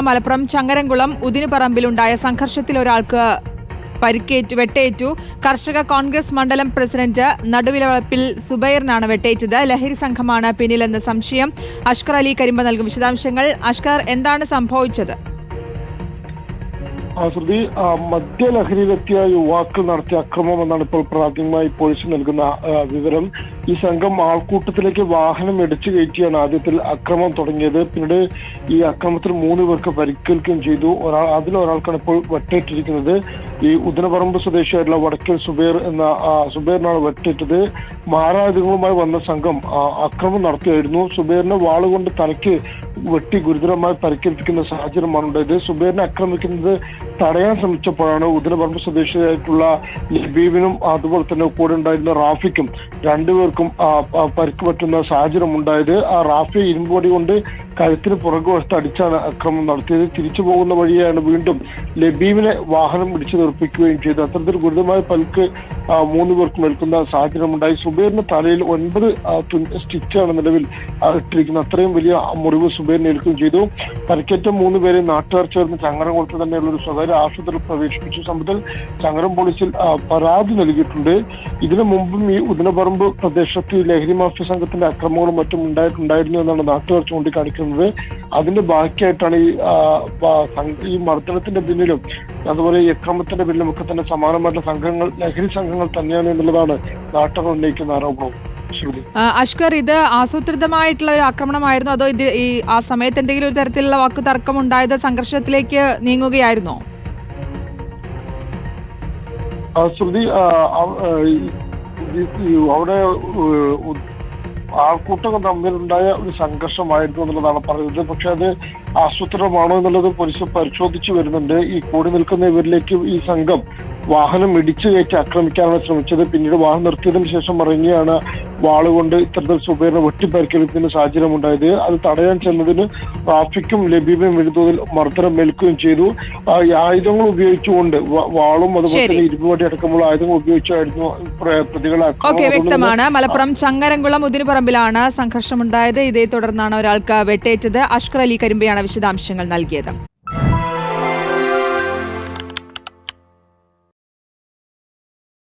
മലപ്പുറം ചങ്ങരംകുളം ഉദിനുപറമ്പിലുണ്ടായ സംഘർഷത്തിൽ ഒരാൾക്ക് പരിക്കേറ്റു വെട്ടേറ്റു. കർഷക കോൺഗ്രസ് മണ്ഡലം പ്രസിഡന്റ് നടുവിലവളപ്പിൽ സുബൈറിനാണ് വെട്ടേറ്റത്. ലഹരി സംഘമാണ് പിന്നിലെന്ന് സംശയം. അഷ്കർ അലി കരിമ്പ നൽകും വിശദാംശങ്ങൾ. അഷ്കർ എന്താണ് സംഭവിച്ചത്? ആശ്രുതി ആ, മദ്യലഹരിയിലെത്തിയ യുവാക്കൾ നടത്തിയ അക്രമം എന്നാണ് ഇപ്പോൾ പ്രാഥമികമായി പോലീസ് നൽകുന്ന വിവരം. ഈ സംഘം ആൾക്കൂട്ടത്തിലേക്ക് വാഹനം ഇടിച്ചു കയറ്റിയാണ് ആദ്യത്തിൽ അക്രമം തുടങ്ങിയത്. പിന്നീട് ഈ അക്രമത്തിൽ മൂന്ന് പേർക്ക് പരിക്കേൽക്കുകയും ചെയ്തു. ഒരാൾ അതിലൊരാൾക്കാണ് ഇപ്പോൾ വെട്ടേറ്റിരിക്കുന്നത് ഈ ഉദനപറമ്പ് സ്വദേശിയായിട്ടുള്ള വടക്കൽ സുബേർ എന്ന സുബേറിനാണ് വെട്ടേറ്റത് മാരായുധങ്ങളുമായി വന്ന സംഘം അക്രമം നടത്തിയായിരുന്നു. സുബേറിനെ വാളുകൊണ്ട് തലയ്ക്ക് വെട്ടി ഗുരുതരമായി പരിക്കേൽപ്പിക്കുന്ന സാഹചര്യമാണ് ഉണ്ടായത്. സുബേറിനെ ആക്രമിക്കുന്നത് തടയാൻ ശ്രമിച്ചപ്പോഴാണ് ഉദനപറമ്പ് സ്വദേശിയായിട്ടുള്ള ലബീബിനും അതുപോലെ തന്നെ കൂടെ ഉണ്ടായിരുന്ന റാഫിക്കും രണ്ടുപേർക്കും പരിക്ക് പറ്റുന്ന സാഹചര്യം ഉണ്ടായത്. ആ റാഫി ഇരുമ്പൊടി കൊണ്ട് കഴുത്തിന് പുറകുവശത്ത് അടിച്ചാണ് അക്രമം നടത്തിയത്. തിരിച്ചു പോകുന്ന വഴിയാണ് വീണ്ടും ലബീബിനെ വാഹനം പിടിച്ചു നിർപ്പിക്കുകയും ചെയ്തു അത്തരത്തിൽ ഗുരുതരമായ പൽക്ക് മൂന്ന് പേർക്കും ഏൽക്കുന്ന സാഹചര്യമുണ്ടായി. സുബൈറിന് തലയിൽ ഒൻപത് സ്റ്റിച്ചാണ് നിലവിൽ ഇട്ടിരിക്കുന്നത്. അത്രയും വലിയ മുറിവ് സുബൈറിന് ഏൽക്കുകയും ചെയ്തു. പരിക്കേറ്റ മൂന്ന് പേരെ നാട്ടുകാർ ചേർന്ന് ചങ്ങരംകുളത്ത് തന്നെയുള്ള ഒരു സ്വകാര്യ ആശുപത്രിയിൽ പ്രവേശിപ്പിച്ചു. സംഭവത്തിൽ ചങ്ങരം പോലീസിൽ പരാതി നൽകിയിട്ടുണ്ട്. ഇതിനു മുമ്പും ഈ ഉദിനപറമ്പ് പ്രദേശത്ത് ലഹരി മാഫിയ സംഘത്തിന്റെ അക്രമങ്ങളും മറ്റും ഉണ്ടായിട്ടുണ്ടായിരുന്നു എന്നാണ് നാട്ടുകാർ ചൂണ്ടിക്കാണിക്കുന്നത്. അതിന്റെ ബാക്കിയായിട്ടാണ് ഈ ഈ മർദ്ദനത്തിന്റെ പിന്നിലും അതുപോലെ ഈ അക്രമത്തിന്റെ പിന്നിലും ഒക്കെ തന്നെ സമാനമായിട്ടുള്ള സംഘങ്ങൾ ലഹരി സംഘങ്ങൾ തന്നെയാണ് എന്നുള്ളതാണ് നാട്ടുകാർ ഉന്നയിക്കുന്ന ആരോപണം. അഷ്കർ ഇത് ആസൂത്രിതമായിട്ടുള്ള ഒരു ആക്രമണമായിരുന്നു? അതോ ഇത് ഈ ആ സമയത്ത് എന്തെങ്കിലും ഒരു തരത്തിലുള്ള വാക്കു തർക്കം ഉണ്ടായത് സംഘർഷത്തിലേക്ക് നീങ്ങുകയായിരുന്നോ? ശ്രുതി അവിടെ ആൾക്കൂട്ടം തമ്മിലുണ്ടായ ഒരു സംഘർഷമായിരുന്നു എന്നുള്ളതാണ് പറയുന്നത്. പക്ഷെ അത് ആസൂത്രണമാണോ എന്നുള്ളത് പോലീസ് പരിശോധിച്ചു വരുന്നുണ്ട്. ഈ കൂടി നിൽക്കുന്ന ഇവരിലേക്ക് ഈ സംഘം വാഹനം ഇടിച്ചു കയറ്റി ആക്രമിക്കാനാണ് ശ്രമിച്ചത്. പിന്നീട് വാഹനം നിർത്തിയതിനു ശേഷം ഇറങ്ങിയാണ് വാളുകൊണ്ട് ഇത്തരത്തിൽ സുബൈറിനെ വെട്ടിപ്പരിക്കേൽപ്പിക്കുന്ന സാഹചര്യം ഉണ്ടായത്. അത് തടയാൻ ചെന്നതിന് റാഫിക്കും ലബീബും എഴുതുന്നതിൽ മർദ്ദനം ഏൽക്കുകയും ചെയ്തു. ആയുധങ്ങൾ ഉപയോഗിച്ചുകൊണ്ട് വാളും അതുപോലെ. തന്നെ ഇരുമ്പുവടി അടക്കമുള്ള ആയുധങ്ങൾ ഉപയോഗിച്ചായിരുന്നു പ്ര- പ്രതികളെ വ്യക്തമാണ്. മലപ്പുറം ചങ്ങരംകുളം ഉദിനുപറമ്പിലാണ് സംഘർഷമുണ്ടായത്. ഇതേ തുടർന്നാണ് ഒരാൾക്ക് വെട്ടേറ്റത്. അഷ്കർ അലി കരിമ്പയാണ് വിശദാംശങ്ങൾ നൽകിയത്.